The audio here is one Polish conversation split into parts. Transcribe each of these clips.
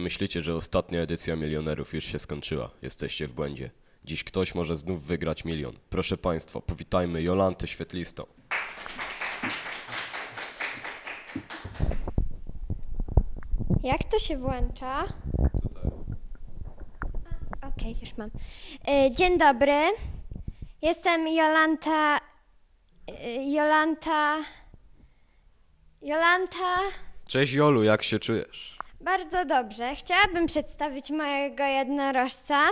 myślicie, że ostatnia edycja milionerów już się skończyła, jesteście w błędzie. Dziś ktoś może znów wygrać milion. Proszę Państwa, powitajmy Jolantę Świetlistą. Jak to się włącza? Okej, już mam. E, Dzień dobry. Jestem Jolanta. e, Jolanta. Jolanta. Cześć Jolu, jak się czujesz? Bardzo dobrze. Chciałabym przedstawić mojego jednorożca.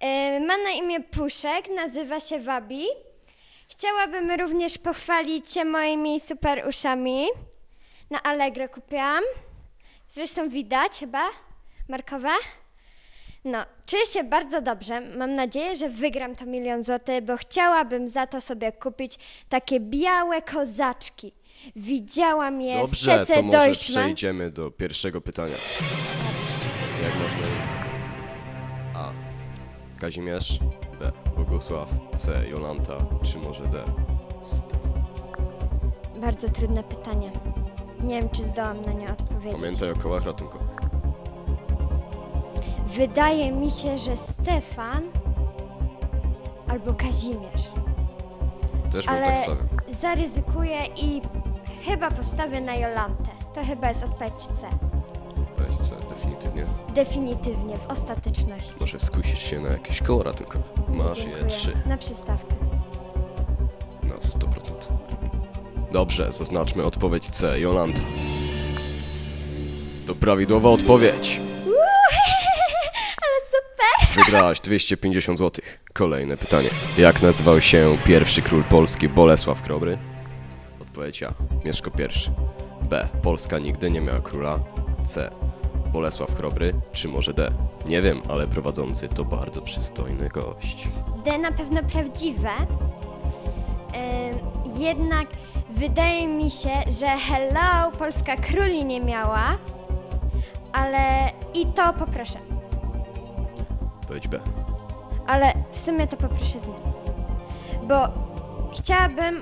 E, Ma na imię Puszek, nazywa się Wabi. Chciałabym również pochwalić się moimi super uszami. Na Allegro kupiłam. Zresztą widać chyba, markowe. No, czuję się bardzo dobrze. Mam nadzieję, że wygram to milion złotych, bo chciałabym za to sobie kupić takie białe kozaczki. Widziałam je Dobrze, w CC to może Deutschland. przejdziemy do pierwszego pytania. Jak można? A. Kazimierz. B. Bogusław. C. Jolanta. Czy może D. Stefan. Bardzo trudne pytanie. Nie wiem, czy zdołam na nie odpowiedzieć. Pamiętaj o kołach ratunkowych. Wydaje mi się, że Stefan albo Kazimierz. Też bym Ale tak stawiał. zaryzykuję i chyba postawię na Jolantę. To chyba jest odpowiedź C. Weź C, definitywnie. Definitywnie, w ostateczności. Może skusisz się na jakieś koło ratunkowe. Masz je Dziękuję. trzy. Na przystawkę. Na 100%. Dobrze, zaznaczmy odpowiedź C. Jolanta. To prawidłowa odpowiedź. Ale super! Wygrałaś 250 zł. Kolejne pytanie. Jak nazywał się pierwszy król Polski Bolesław Chrobry? Odpowiedź A. Mieszko I. B. Polska nigdy nie miała króla. C. Bolesław Chrobry. Czy może D? Nie wiem, ale prowadzący to bardzo przystojny gość. D na pewno prawdziwe. Ym, jednak wydaje mi się, że hello, Polska króli nie miała. Ale i to poproszę. Odpowiedź B. Ale w sumie to poproszę zmienić. Bo chciałabym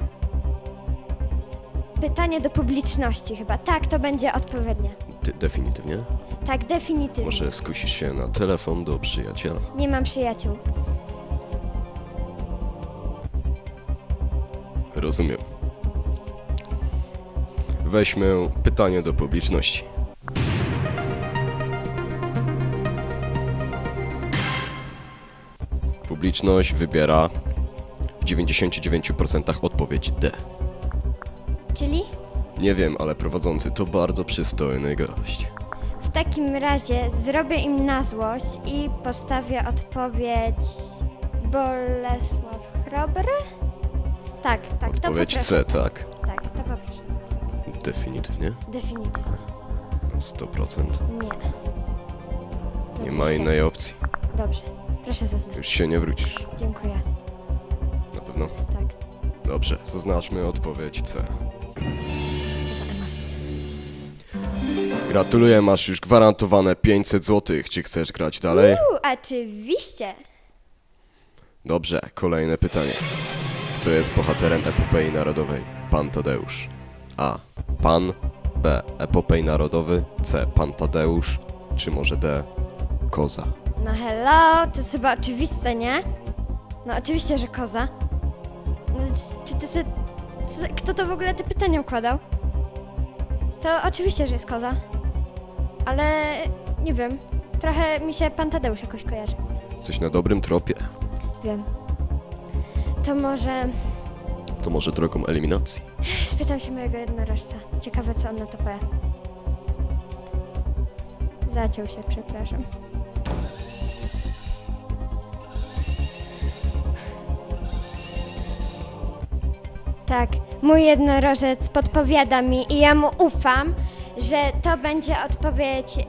pytanie do publiczności chyba. Tak, to będzie odpowiednie. Ty definitywnie? Tak, definitywnie. Może skusisz się na telefon do przyjaciela? Nie mam przyjaciół. Rozumiem. Weźmy pytanie do publiczności. Publiczność wybiera w 99% odpowiedź D. Czyli Nie wiem, ale prowadzący to bardzo przystojny gość. w takim razie zrobię im na złość i postawię odpowiedź Bolesław Chrobry? Tak, tak, to Odpowiedź poproszę. C, tak? Tak, to poproszę. Definitywnie. Definitywnie. Na 100%. Nie. To Nie ma innej opcji. Dobrze, proszę zaznaczyć. Już się nie wrócisz. Dziękuję. Na pewno. Tak, Dobrze, zaznaczmy odpowiedź C. Gratuluję, masz już gwarantowane 500 zł. Czy chcesz grać dalej? U, oczywiście. Dobrze, kolejne pytanie. Kto jest bohaterem epopei narodowej? Pan Tadeusz. A. Pan. B. Epopej narodowy. C. Pan Tadeusz. Czy może D. Koza. No hello, to jest chyba oczywiste, nie? No oczywiście, że koza. No, czy ty se... Kto to w ogóle te pytania układał? To oczywiście, że jest koza. Ale nie wiem. Trochę mi się pan Tadeusz jakoś kojarzy. Jesteś na dobrym tropie. Wiem. To może To może drogą eliminacji. spytam się mojego jednorożca. Ciekawe, co on na to powie. Zaciął się, przepraszam. Tak, mój jednorożec podpowiada mi i ja mu ufam, że to będzie odpowiedź yy,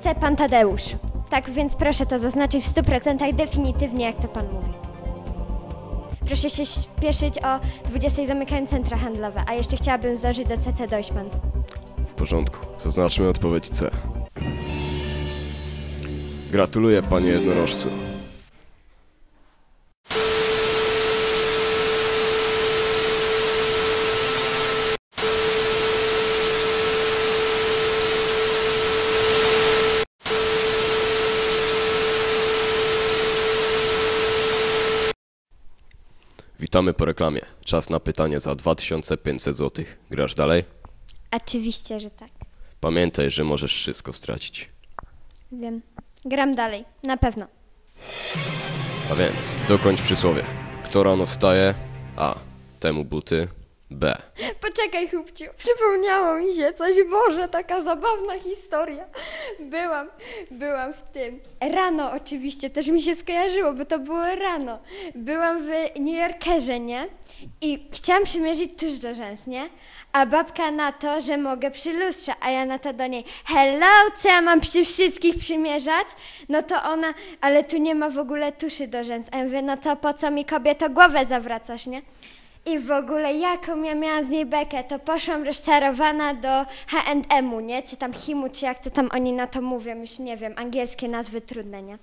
C. Pan Tadeusz. Tak więc proszę to zaznaczyć w 100% definitywnie, jak to pan mówi. Proszę się śpieszyć o 20 zamykają centra handlowe, a jeszcze chciałabym zdążyć do CC Deutschmann. W porządku. Zaznaczmy odpowiedź C. Gratuluję, panie jednorożcu. Witamy po reklamie. Czas na pytanie za 2500 zł. Grasz dalej? Oczywiście, że tak. Pamiętaj, że możesz wszystko stracić. Wiem. Gram dalej. Na pewno. A więc, dokończ przysłowie. Kto rano wstaje? A. Temu buty. B. Poczekaj, chłopciu, przypomniało mi się coś, Boże, taka zabawna historia. Byłam, byłam w tym, rano oczywiście, też mi się skojarzyło, bo to było rano. Byłam w New Yorkerze, nie? I chciałam przymierzyć tuż do rzęs, nie? A babka na to, że mogę przy lustrze, a ja na to do niej, hello, co ja mam przy wszystkich przymierzać? No to ona, ale tu nie ma w ogóle tuszy do rzęs. A ja mówię, no to po co mi kobieto głowę zawracasz, nie? I w ogóle jaką ja miałam z niej bekę, to poszłam rozczarowana do H&M-u, nie? Czy tam Himu, czy jak to tam oni na to mówią, już nie wiem, angielskie nazwy trudne, nie?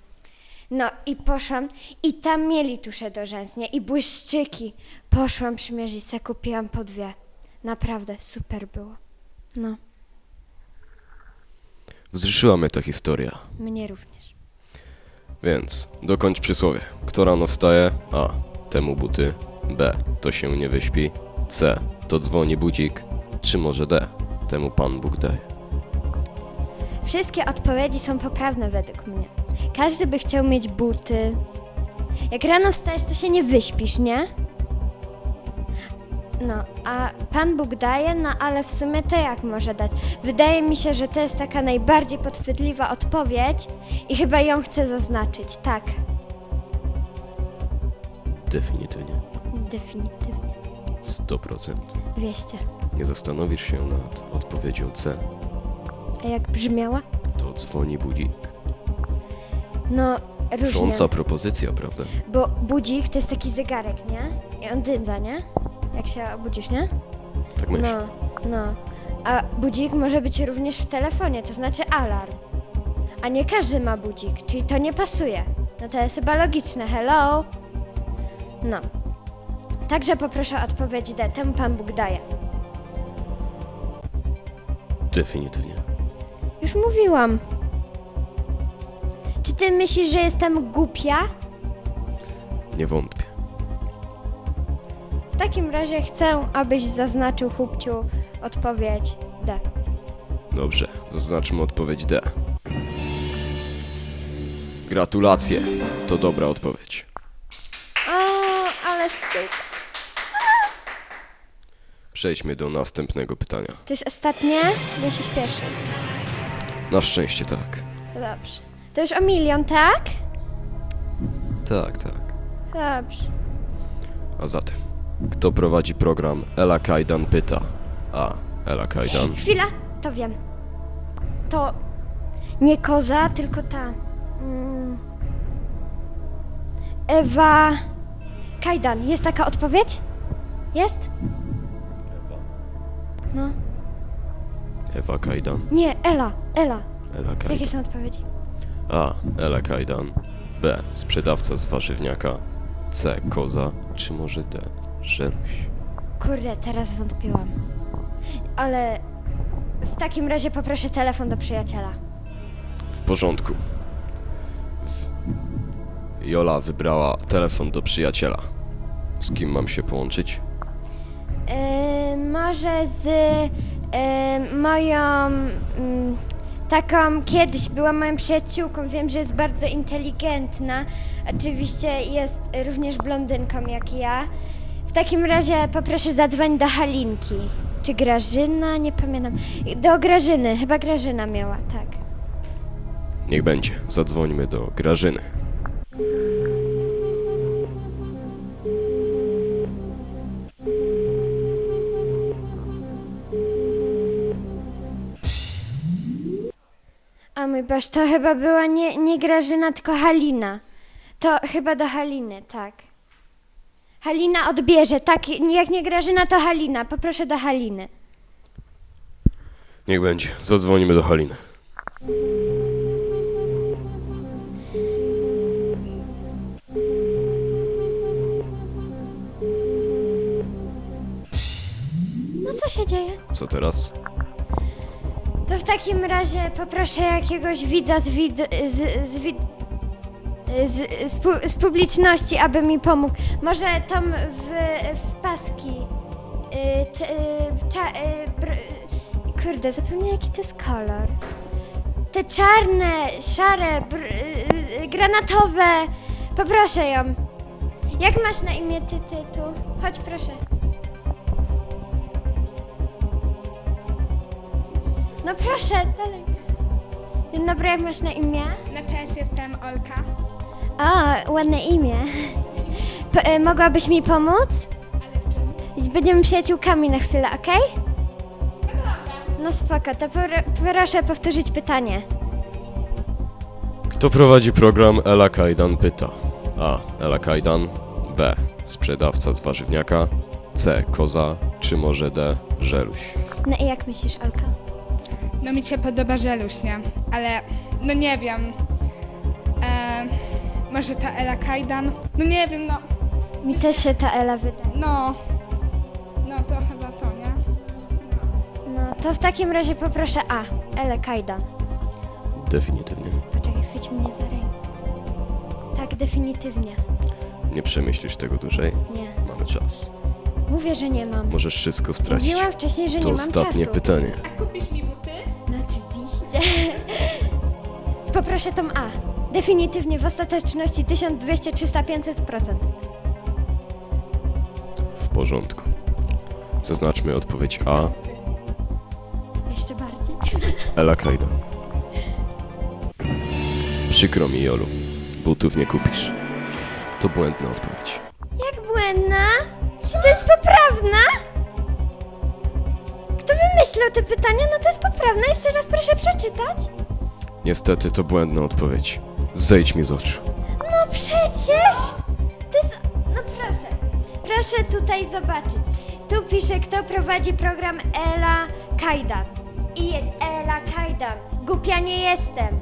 No i poszłam i tam mieli tusze do rzęs, nie? I błyszczyki. Poszłam przymierzyć se, kupiłam po dwie. Naprawdę, super było. No, Wzruszyła mnie ta historia. mnie również. Więc, dokończ przysłowie. Kto rano wstaje? A. Temu buty. B. To się nie wyśpi. C. To dzwoni budzik. Czy może D. Temu Pan Bóg daje. Wszystkie odpowiedzi są poprawne według mnie. Każdy by chciał mieć buty. Jak rano wstajesz, to się nie wyśpisz, nie? No, a Pan Bóg daje, no ale w sumie to jak może dać? Wydaje mi się, że to jest taka najbardziej podchwytliwa odpowiedź i chyba ją chcę zaznaczyć. Tak, Definitywnie. Definitywnie. 100%. 200. Nie zastanowisz się nad odpowiedzią C. A jak brzmiała? To dzwoni budzik. No, różnie. Kusząca propozycja, prawda? Bo budzik to jest taki zegarek, nie? I on dydza, nie? Jak się obudzisz, nie? Tak myślę. No, no. A budzik może być również w telefonie, to znaczy alarm. A nie każdy ma budzik, czyli to nie pasuje. No to jest chyba logiczne, hello? No. Także poproszę o odpowiedź D, temu Pan Bóg daje. Definitywnie. Już mówiłam. Czy ty myślisz, że jestem głupia? Nie wątpię. W takim razie chcę, abyś zaznaczył, chłopciu, odpowiedź D. Dobrze, zaznaczmy odpowiedź D. Gratulacje. To dobra odpowiedź. O, ale super. Przejdźmy do następnego pytania. To już ostatnie? Bo się śpieszę. Na szczęście tak. To dobrze. To już o milion, tak? Tak, tak. Dobrze. A zatem, kto prowadzi program Ela Kajdan pyta? A. Ela Kajdan. Chwila, to wiem. To nie koza, tylko ta. Mm, Ewa Kajdan. Jest taka odpowiedź? Jest? No. Ewa Kajdan. Nie, Ela, Ela. Ela Jakie Kajdan. są odpowiedzi? A. Ela Kajdan. B. Sprzedawca z warzywniaka. C. Koza. Czy może D. Żeruś. Kurde, teraz wątpiłam. Ale w takim razie poproszę telefon do przyjaciela. W porządku. W... Jola wybrała telefon do przyjaciela. Z kim mam się połączyć? Może z yy, moją mm, taką kiedyś była moją przyjaciółką. Wiem, że jest bardzo inteligentna. Oczywiście jest również blondynką jak ja. W takim razie poproszę zadzwoń do Halinki. Czy Grażyna? Nie pamiętam. Do Grażyny, chyba Grażyna miała, tak. Niech będzie. Zadzwońmy do Grażyny. Mój to chyba była nie, nie Grażyna, tylko Halina. To chyba do Haliny, tak. Halina odbierze, tak, jak nie Grażyna, to Halina. Poproszę do Haliny. Niech będzie. Zadzwonimy do Haliny. No co się dzieje? Co teraz? To w takim razie poproszę jakiegoś widza z wid... z, z wid... z, z, pu- z publiczności, aby mi pomógł. Może tam w, w paski. Y, y, y, kurde, zapomniałam jaki to jest kolor. Te czarne, szare, y, granatowe. Poproszę ją. Jak masz na imię ty, ty tu? Chodź proszę. No proszę, dalej. Dzień dobry, jak masz na imię? No cześć, jestem Olka. O, ładne imię. P- y, mogłabyś mi pomóc? Będziemy przyjaciółkami na chwilę, okej? No spoko, to proszę powtórzyć pytanie. Kto prowadzi program Ela Kajdan pyta? A. Ela Kajdan. B. Sprzedawca z warzywniaka. C. Koza. Czy może D. Żeluś? No i jak myślisz, Olka? No mi się podoba żeluś, nie? Ale no nie wiem. E, może ta Ela Kajdan? No nie wiem, no. Mi też się ta Ela wydaje. No. No to chyba to, nie? No, to w takim razie poproszę A. Ele Kajdan. Definitywnie. Poczekaj, chwyć mnie za rękę. Tak, definitywnie. Nie przemyślisz tego dłużej. Nie. Mamy czas. Mówię, że nie mam. Możesz wszystko stracić. Mówiłam wcześniej, że To nie mam ostatnie czasu. pytanie. A kupisz mi oczywiście. Poproszę tą A. Definitywnie w ostateczności 1200, 300, 500%. W porządku. Zaznaczmy odpowiedź A. Jeszcze bardziej. Ela Kajdan. Przykro mi, Jolu. Butów nie kupisz. To błędna odpowiedź. Kto wymyślał te pytania? No to jest poprawna. Jeszcze raz proszę przeczytać. Niestety to błędna odpowiedź. Zejdź mi z oczu. No przecież! To jest... No proszę. Proszę tutaj zobaczyć. Tu pisze, kto prowadzi program Ela Kajdan. I jest Ela Kajdan. Głupia nie jestem.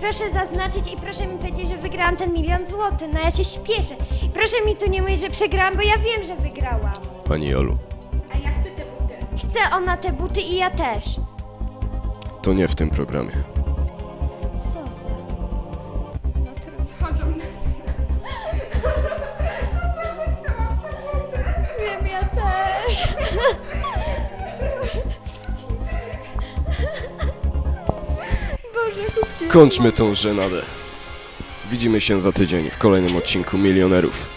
Proszę zaznaczyć i proszę mi powiedzieć, że wygrałam ten milion złotych. No ja się śpieszę. Proszę mi tu nie mówić, że przegrałam, bo ja wiem, że wygrałam. Pani Jolu, Chce ona te buty i ja też. to nie w tym programie. Co za... No to schodzą na... Wiem, ja też. Boże, kupcie. Kończmy tą żenadę. Widzimy się za tydzień w kolejnym odcinku Milionerów.